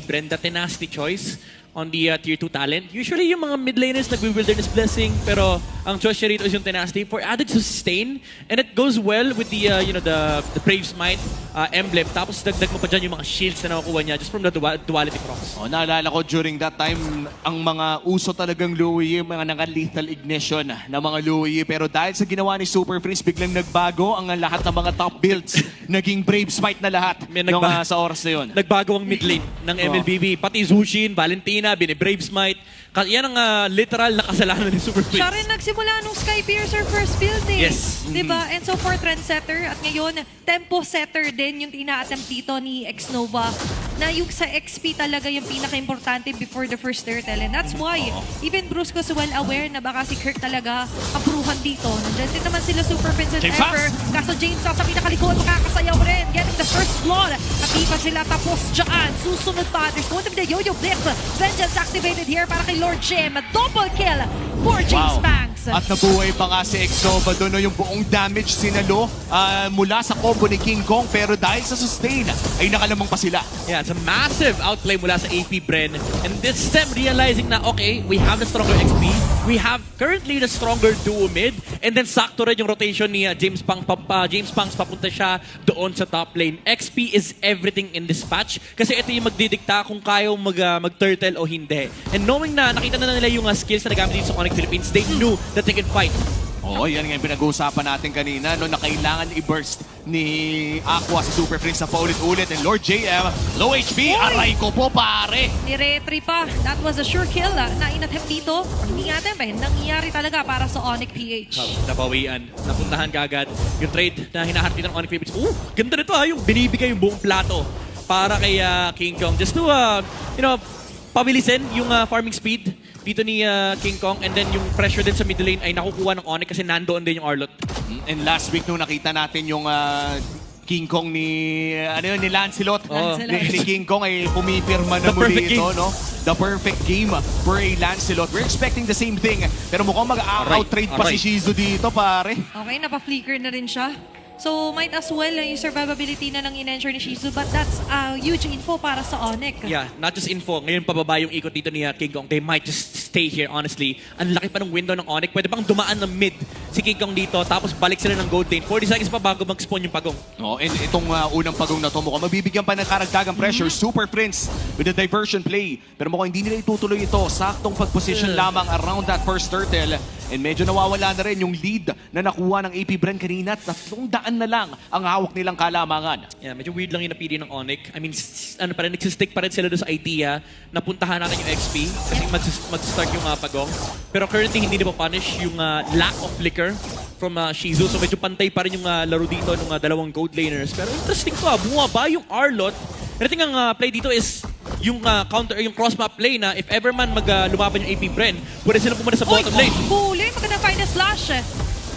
Brenda Tenacity choice on the uh, tier 2 talent. Usually yung mga mid laners nagwi-wilderness blessing pero ang choice niya rito is yung Tenacity for added sustain and it goes well with the uh, you know the the Brave Smite uh, emblem tapos dagdag mo pa dyan yung mga shields na nakukuha niya just from the dual- duality procs. Oh, naalala ko during that time, ang mga uso talagang Louis, yung mga naka-lethal ignition na mga Louis. Pero dahil sa ginawa ni Super Freeze, biglang nagbago ang lahat ng mga top builds. Naging Brave Smite na lahat May nung, nagba- ah, sa oras na yun. Nagbago ang mid lane ng MLBB. Pati Zushin, Valentina, bini-Brave Smite. Ka- Yan ang uh, literal na kasalanan ni Super. Siya rin nagsimula nung Skypiercer first build eh. Yes. Diba? And so for trendsetter at ngayon, tempo setter din yung tina-attempt dito ni Xnova na yung sa XP talaga yung pinaka-importante before the first turtle. And that's why, even Brusco's well aware na baka si Kirk talaga kapruhan dito. Nandiyan din naman sila Super Prince and James Ever. Kaso James sa pinakalikod, makakasayaw rin. Getting the first blood. Katipan sila tapos dyan. Susunod pa. There's going to be the Yo-Yo Blitz. Vengeance activated here para kay Lord Jim. Double kill for James Banks. At nabuhay pa nga si Exnova doon no, yung buong damage sinalo ah, mula sa combo ni King Kong pero dahil sa sustain ay nakalamang pa sila. Yeah, it's a massive outplay mula sa AP Bren. And this them realizing na, okay, we have the stronger XP. We have currently the stronger duo mid. And then sakto rin yung rotation ni uh, James Pang, pap, uh, James Pangs papunta siya doon sa top lane. XP is everything in this patch. Kasi ito yung magdidikta kung kaya mag, uh, mag-turtle o hindi. And knowing na nakita na nila yung uh, skills na nagamit dito sa Onyx Philippines, they knew that they can fight. Oo, yan nga yung pinag-uusapan natin kanina no, na kailangan i-burst ni Aqua sa Super Prince na paulit-ulit and Lord JM, low HP, aray ko po pare! Ni-retry pa. That was a sure kill ah, na inattempt dito. Hindi natin ba? Nangyayari talaga para sa Onyx PH. nabawian. Napuntahan kagad yung trade na hinaharap ng Onyx Philippines. Oh, ganda nito ha, yung binibigay yung buong plato para kay uh, King Kong. Just to, uh, you know, pabilisin yung uh, farming speed dito ni uh, King Kong and then yung pressure din sa mid lane ay nakukuha ng Onyx kasi nandoon din yung Arlot. And last week nung nakita natin yung ah, King Kong ni ano yun, ni Lancelot. Oo. Ni, ni King Kong ay pumipirma The na muli ito, game. no? The perfect game for a Lancelot. We're expecting the same thing. Pero mukhang mag-out-trade pa si Shizu dito, pare. Okay, napa-flicker na rin siya. So, might as well na yung survivability na lang in-ensure ni Shizu. But that's a huge info para sa Onyx. Yeah, not just info. Ngayon pababa yung ikot dito ni uh, King Kong. They might just stay here, honestly. Ang laki pa ng window ng Onyx. Pwede bang dumaan ng mid si King Kong dito tapos balik sila ng gold lane. 40 seconds pa bago mag-spawn yung pagong. No, and itong ah, unang pagong na to, mukhang mabibigyan pa ng karagdagang pressure. Super Prince with the diversion play. Pero mukhang hindi nila itutuloy ito. Saktong pag-position Yeah. lamang around that first turtle. And medyo nawawala na rin yung lead na nakuha ng AP Bren kanina. Tatlong daan na lang ang hawak nilang kalamangan. Yeah, medyo weird lang yung napili ng Onyx. I mean, ano pa rin, nagsistick pa rin sila doon sa idea na puntahan natin yung XP kasi mag- mag-start yung uh, pagong. Pero currently, hindi na pa punish yung uh, lack of flicker from uh, Shizu. So medyo pantay pa rin yung uh, laro dito ng uh, dalawang gold laners. Pero interesting to ah, bumaba yung Arlot. And I think ang uh, play dito is yung uh, counter, yung cross map play na if ever man mag uh, lumaban yung AP Bren, pwede sila pumunta sa bottom lane. Huli, magandang find a slash.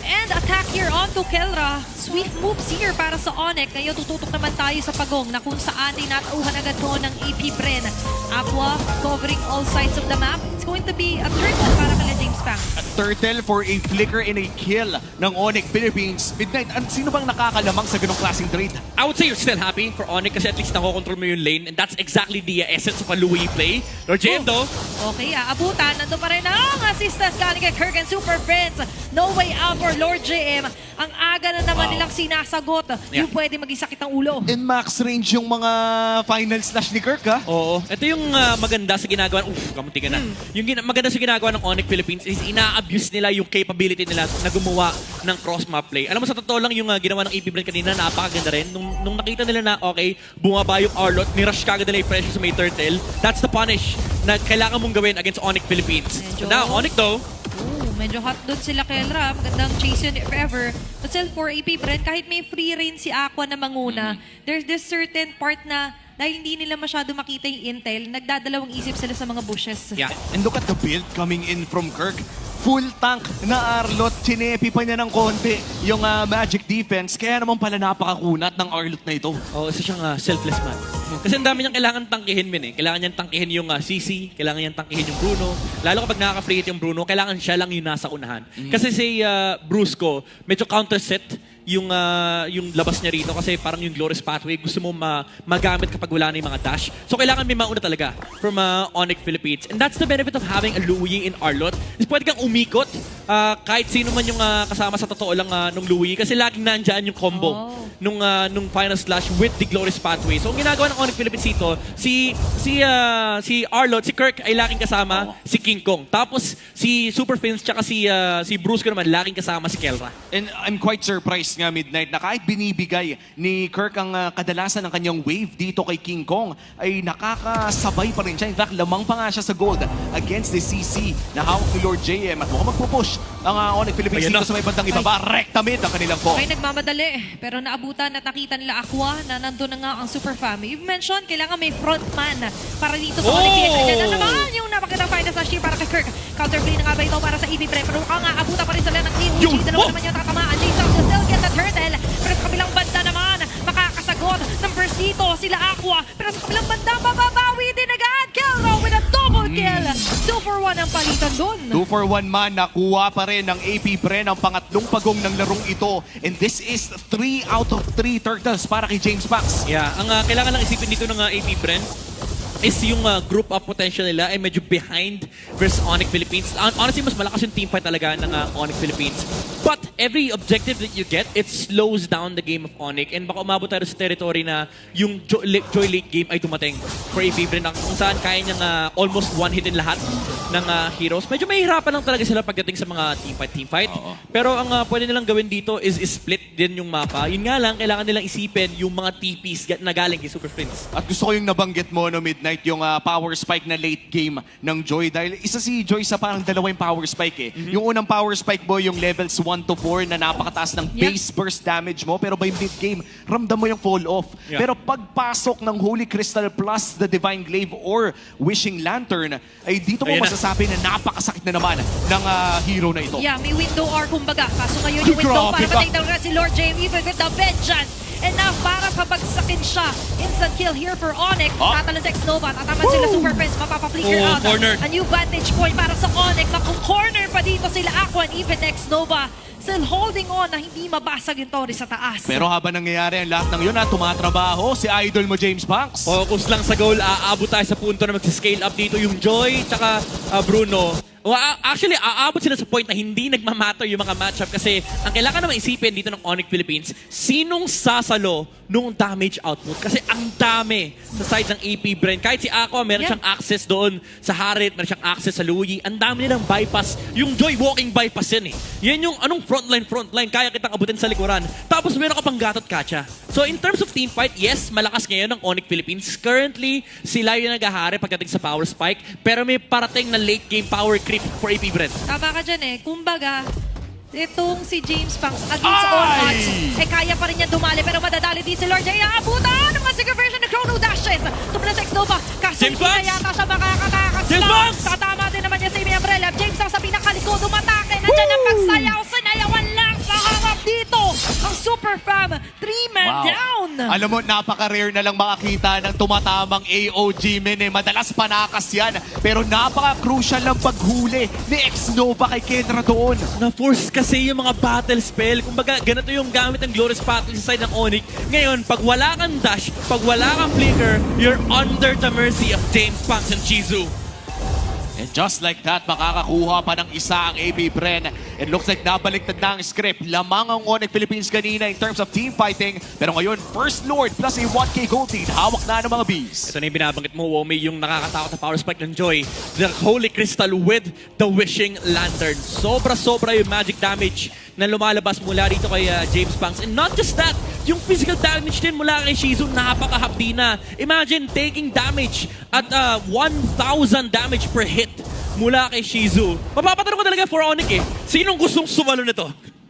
And attack here onto Kelra. Sweet moves here para sa Onyx. Ngayon tututok naman tayo sa pagong na kung saan tinatauhan agad ko ng AP Bren. Aqua covering all sides of the map. It's going to be a turtle para kala James Pang. Turtle for a flicker and a kill ng Onyx Philippines. Midnight, an- sino bang nakakalamang sa ganong klaseng trade? I would say you're still happy for Onyx kasi at least nakokontrol mo yung lane and that's exactly the uh, essence of a Louis play. Lord JM though, Okay, ah, abutan. Nandun pa rin ang assistance galing kay Kirk and Super Friends. No way out for Lord JM. Ang aga na naman Wow. nilang sinasagot. Yeah. Yung pwede maging sakit ng ulo. In max range yung mga final slash ni Kirk, ha? Oo. Ito yung uh, maganda sa ginagawa. Uff, kamunti ka na. Yung gina- maganda sa ginagawa ng Onyx Philippines is ina-abuse nila yung capability nila na gumawa ng cross-map play. Alam mo, sa totoo lang yung uh, ginawa ng AP Brand kanina, napakaganda rin. Nung, nung nakita nila na, okay, bumaba yung Arlot, nirush kagad nila yung pressure sa may turtle, that's the punish na kailangan mong gawin against Onyx Philippines. So Medyo- now, Onyx though, medyo hot doon sila Kelra. Magandang chase yun if ever. But still, for AP Brand, kahit may free reign si Aqua na manguna, there's this certain part na dahil hindi nila masyado makita yung intel, nagdadalawang isip sila sa mga bushes. yeah. And look at the build coming in from Kirk. Full tank na Arlot. Chinepi pa niya ng konti yung ah, magic defense. Kaya naman pala napakakunat ng Arlot na ito. Oo, isa siyang uh, selfless man. Kasi ang dami niyang kailangan tangkihin, min eh. Kailangan niyang tangkihin yung uh, CC, kailangan niyang tangkihin yung Bruno. Lalo kapag nakaka-free hit yung Bruno, kailangan siya lang yung nasa unahan. Kasi si uh, Brusco, medyo counter set yung ah, yung labas niya rito kasi parang yung Glorious Pathway gusto mo ma magamit kapag wala na yung mga dash. So kailangan may mauna talaga from uh, Onyx Philippines. And that's the benefit of having a Louis in Arlot. Is pwede kang umikot ah, kahit sino man yung ah, kasama sa totoo lang ah, nung Louis kasi laging nandyan yung combo Oh. nung ah, nung final slash with the Glorious Pathway. So ang ginagawa ng Onyx Philippines dito, si si ah, si Arlot, si Kirk ay laging kasama si King Kong. Tapos si Super Fins tsaka si ah, si Brusco naman laging kasama si Kelra. And I'm quite surprised nga Midnight na kahit binibigay ni Kirk ang ah, kadalasan ng kanyang wave dito kay King Kong ay nakakasabay pa rin siya. In fact, lamang pa nga siya sa gold against the CC na hawak ni Lord JM at mukhang magpupush ang uh, Onyx Philippines Ayan dito na. sa may bandang ibaba. Recta mid ang kanilang po. May nagmamadali, pero naabutan at nakita nila Aqua na nandun na nga ang Super Fam. You've mentioned, kailangan may frontman para dito sa Oh! Onyx. Ayan na naman yung napakita slash here para kay Kirk. Counterplay na nga ba ito para sa EV Pre? Pero mukhang nga, abutan pa rin sila ng EOG. Dalawa Oh! naman yung tatamaan. James dito sila Aqua. Pero sa kabilang banda, mababawi din agad. Kelro with a double kill. 2 for 1 ang palitan dun. 2 for 1 man, nakuha pa rin ng AP Bren ang pangatlong pagong ng larong ito. And this is 3 out of 3 turtles para kay James Pax. Yeah, ang ah, kailangan lang isipin dito ng ah, AP Bren is yung ah, group up potential nila ay medyo behind versus Onyx Philippines. Hon- Honestly, mas malakas yung team fight talaga ng ah, Onyx Philippines. But every objective that you get, it slows down the game of Onyx. And baka umabot tayo sa territory na yung jo- li- Joy Lake game ay dumating for AP Bren na kung saan kaya niyang ah, almost one-hitin lahat ng ah, heroes. Medyo mahihirapan lang talaga sila pagdating sa mga team fight, team fight. Pero ang ah, pwede nilang gawin dito is, is split din yung mapa. Yun nga lang, kailangan nilang isipin yung mga TPs na galing kay Super Prince. At gusto ko yung nabanggit mo no Midnight yung ah, power spike na late game ng Joy dahil isa si Joy sa parang dalawa yung power spike eh. Mhm. Yung unang power spike mo yung levels 1 to 4 na napakataas ng Yeah. base burst damage mo pero by mid game ramdam mo yung fall off. Yeah. Pero pagpasok ng Holy Crystal plus the Divine Glaive or Wishing Lantern ay dito mo Ayan na. masasabi na napakasakit na naman ng ah, hero na ito. Yeah, may window R kumbaga. Kaso ngayon yung window para matake down si Lord James even with the vengeance. And now para pabagsakin siya. Instant kill here for Onyx. Oh. Tatalan sa X-Nova. Tataman sila Super Prince. Mapapa-flicker Oh, out. cornered. A new vantage point para sa Onyx. Makung-corner pa dito sila Aqua and even X-Nova. Still holding on na hindi mabasag yung Tori sa taas. Pero habang nangyayari ang lahat ng yun, na tumatrabaho si idol mo James Banks. Focus lang sa goal. Aabot tayo sa punto na mag-scale up dito yung Joy tsaka ah, Bruno. Well, actually, aabot sila sa point na hindi nagmamatter yung mga matchup kasi ang kailangan naman isipin dito ng Onyx Philippines, sinong sasalo nung damage output? Kasi ang dami sa side ng AP Bren. Kahit si Aqua, meron Yeah. siyang access doon sa Harit, meron siyang access sa Louis. Ang dami nilang bypass. Yung Joy walking bypass yan eh. Yan yung anong frontline, frontline. Kaya kitang abutin sa likuran. Tapos meron ka pang gatot kacha. So in terms of team fight, yes, malakas ngayon ng Onyx Philippines. Currently, sila yung naghahari pagdating sa power spike. Pero may parating na late game power creep for AP Bren. Tama ka dyan eh. Kumbaga, itong si James Banks against all Ay! odds, eh kaya pa rin niya dumali pero madadali din si Lord Jay. Abutan ng Massacre version ng Chrono Dashes. Tumula sa X-Nova. Kaso James hindi na Banks! yata siya makakatakas James lang. Banks! Tatama din naman niya sa Amy Umbrella. James Banks sa pinakalikod, umatake. Nandiyan ang pagsayaw. Sinayawan lang sa harap dito. Ang Super Fam, three-man down. Alam mo, napaka-rare na lang makakita ng tumatamang AOG men eh. Madalas panakas yan. Pero napaka-crucial ng paghuli ni X-Nova kay Kendra doon. Na-force kasi yung mga battle spell. Kumbaga, ganito yung gamit ng Glorious Pathway sa side ng Onyx. Ngayon, pag wala kang dash, pag wala kang flicker, you're under the mercy of James Punks and Chizu. And just like that, makakakuha pa ng isa ang AB Bren. It looks like nabaliktad na ang script. Lamang ang Onyx Philippines kanina in terms of team fighting. Pero ngayon, First Lord plus a 1K gold lead. Hawak na ng mga bees. Ito na yung binabanggit mo, Womi, yung nakakatakot na power spike ng Joy. The Holy Crystal with the Wishing Lantern. Sobra-sobra yung magic damage na lumalabas mula rito kay uh, James Banks. And not just that, yung physical damage din mula kay Shizu, napakahapdi na. Imagine taking damage at uh, 1,000 damage per hit mula kay Shizu. Mapapatanong ko talaga for Onyx eh, sinong gustong sumalo nito?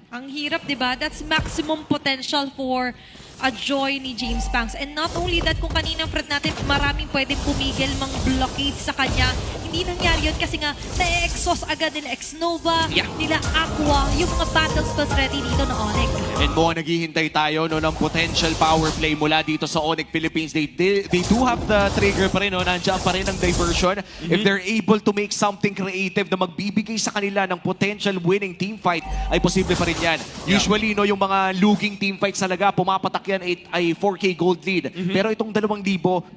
Ang hirap, di ba? That's maximum potential for a joy ni James Banks. And not only that, kung kanina Fred natin, maraming pwedeng pumigil, mga blockade sa kanya. Hindi nangyari yun kasi nga, na-exhaust agad nila X-Nova, Yeah. nila Aqua, yung mga battle spells ready dito na Onyx. And mo, naghihintay tayo no, ng potential power play mula dito sa Onyx Philippines. They, they, they do have the trigger pa rin. No? Nandiyan pa rin ang diversion. If they're able to make something creative na magbibigay sa kanila ng potential winning team fight, ay posible pa rin yan. Usually, no, yung mga luging team fights talaga, pumapatak yan ay, ay 4K gold lead. Pero itong 2,000,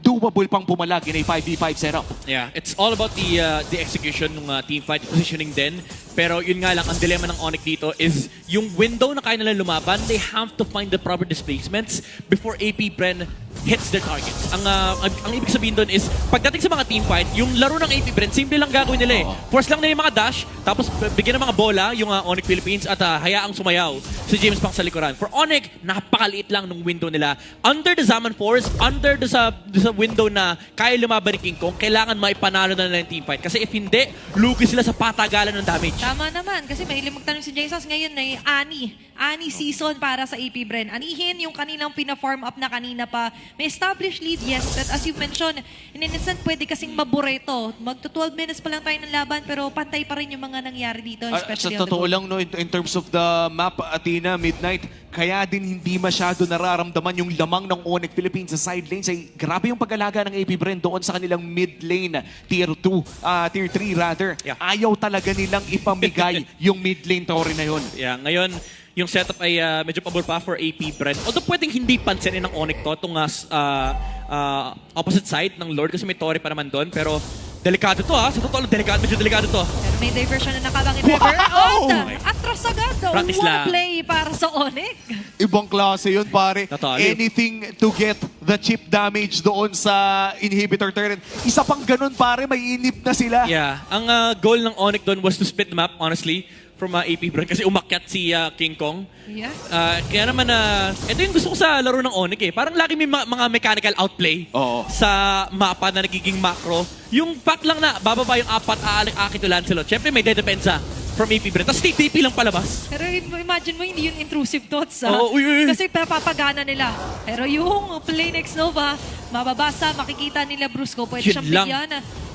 doable pang pumalag in a 5v5 setup. Yeah, it's all about the uh, the execution ng uh, team fight, positioning din. Pero yun nga lang, ang dilemma ng Onyx dito is yung window na kaya nila lumaban, they have to find the proper displacements before AP Bren hits their target. Ang, uh, ang, ang ibig sabihin doon is, pagdating sa mga team fight, yung laro ng AP Bren, simple lang gagawin nila eh. Force lang nila yung mga dash, tapos bigyan ng mga bola yung uh, Onyx Philippines at uh, hayaang sumayaw si James Pang sa likuran. For Onyx, napakaliit lang ng window nila. Under the Zaman Force, under the sa, the sa window na kaya lumaban ni King Kong, kailangan maipanalo na nila yung team fight. Kasi if hindi, lugi sila sa patagalan ng damage. Tama naman, kasi may magtanong si Jesus ngayon na ani. Ani season para sa AP Bren. Anihin yung kanilang pina-farm up na kanina pa. May established lead, yes. But as you mentioned, in an instant, pwede kasing mabureto. Magto 12 minutes pa lang tayo ng laban, pero pantay pa rin yung mga nangyari dito. Ah, sa Especially on the totoo goal. lang, no, in, in terms of the map, Athena, Midnight, kaya din hindi masyado nararamdaman yung lamang ng Onyx Philippines sa side lanes. Ay, grabe yung pag-alaga ng AP Bren doon sa kanilang mid lane, tier 2, ah, tier 3 rather. Yeah. Ayaw talaga nilang ipamigay yung mid lane Tori na yun. Yeah, ngayon, yung setup ay uh, medyo pabor pa for AP Brent. Although pwedeng hindi pansinin ng Onyx to, itong uh, uh, uh, opposite side ng Lord kasi may Tori pa naman doon. Pero delikado to ha. Sa totoo lang, delikado, medyo delikado to. Pero may diversion na nakabangin Wow! Trevor. At atras agad. Practice One lang. play para sa Onyx. Ibang klase yun, pare. Totoo. Anything to get the chip damage doon sa inhibitor turret. Isa pang ganun, pare, may inip na sila. Yeah, ang uh, goal ng Onyx doon was to split the map, honestly, from uh, AP Brent kasi umakyat si uh, King Kong. Yeah. Uh, kaya naman na, ito yung gusto ko sa laro ng Onyx eh. Parang lagi may mga, mga mechanical outplay Oo. sa mapa na nagiging macro. Yung pack lang na, bababa yung apat, aalik akit to Lancelot. Siyempre may dedepensa from AP Brent. Tapos TP lang palabas. Pero imagine mo, hindi yun intrusive thoughts. ha? Oo, uy, uy, uy. Kasi papagana nila. Pero yung play next Nova, mababasa, makikita nila Brusco, pwede Yun siyang lang. bigyan.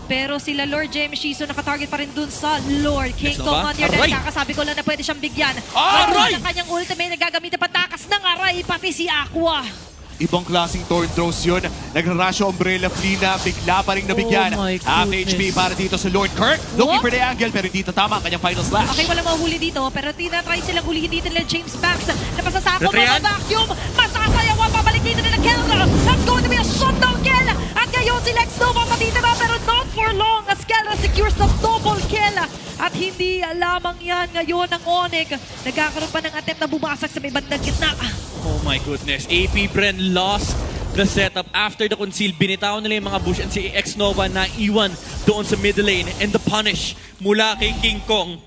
Pero sila Lord James Shiso nakatarget pa rin dun sa Lord King Next Kong on your deck. Kakasabi ko lang na pwede siyang bigyan. Aray! Ang kanyang ultimate na gagamitin patakas ng aray, pati si Aqua. Ibang klaseng torn throws yun. Nagrarasyo umbrella Flina, bigla pa rin nabigyan. Oh my Half. HP para dito sa Lord Kirk. Looking What? for the angle pero hindi tatama ang kanyang final slash. Okay, wala mahuli dito, pero tinatry silang hulihin dito nila James Banks na masasako Retryan. mga vacuum. Masasayawan, Ngayon si Lex Nova matitira pero not for long as Kelra secures the double kill. At hindi lamang yan ngayon ng Onyx. Nagkakaroon pa ng attempt na bumasak sa may bandang gitna. Oh my goodness. AP Bren lost the setup after the conceal. Binitaw nila yung mga bush and si X-Nova na iwan doon sa middle lane and the punish mula kay King Kong.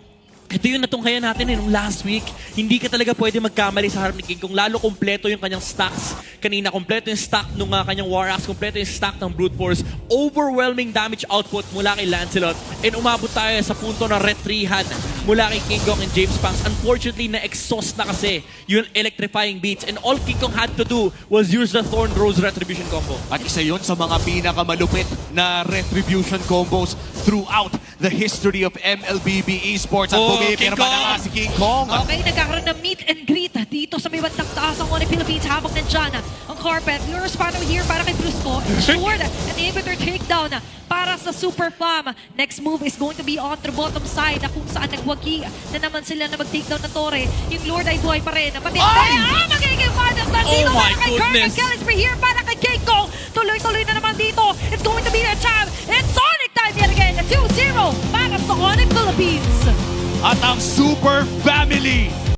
Ito yung natunghayan natin eh, nung last week. Hindi ka talaga pwede magkamali sa harap ni King Kong. Lalo kompleto yung kanyang stacks. Kanina, kompleto yung stack nung uh, kanyang War Axe, kompleto yung stack ng Brute Force. Overwhelming damage output mula kay Lancelot. And umabot tayo sa punto na retrihan mula kay King Kong and James Pangs. Unfortunately, na-exhaust na kasi yung electrifying beats. And all King Kong had to do was use the Thorn Rose Retribution combo. At isa yon sa mga pinakamalupit na retribution combos throughout the history of MLBB Esports. At Oh, pumipirma King Kong! na nga si King Kong. Okay, nagkakaroon ng meet and greet dito sa may bandang taas ang Onyx Philippines. Habang nandyan ang carpet. Viewers, paano here para kay Brusco? Ensured an inhibitor takedown para sa Super Fam. Next move is going to be on the bottom side na kung saan nagwagi na naman sila na mag-takedown ng Torre. Yung Lord ay buhay pa rin. Pati, Ay! ah, magiging final dito Oh my para kay goodness! Gillespie here para kay Keiko. Tuloy-tuloy na naman dito. It's going to be a time. It's Sonic time yet again. 2-0 para sa Onyx Philippines. At ang Super Family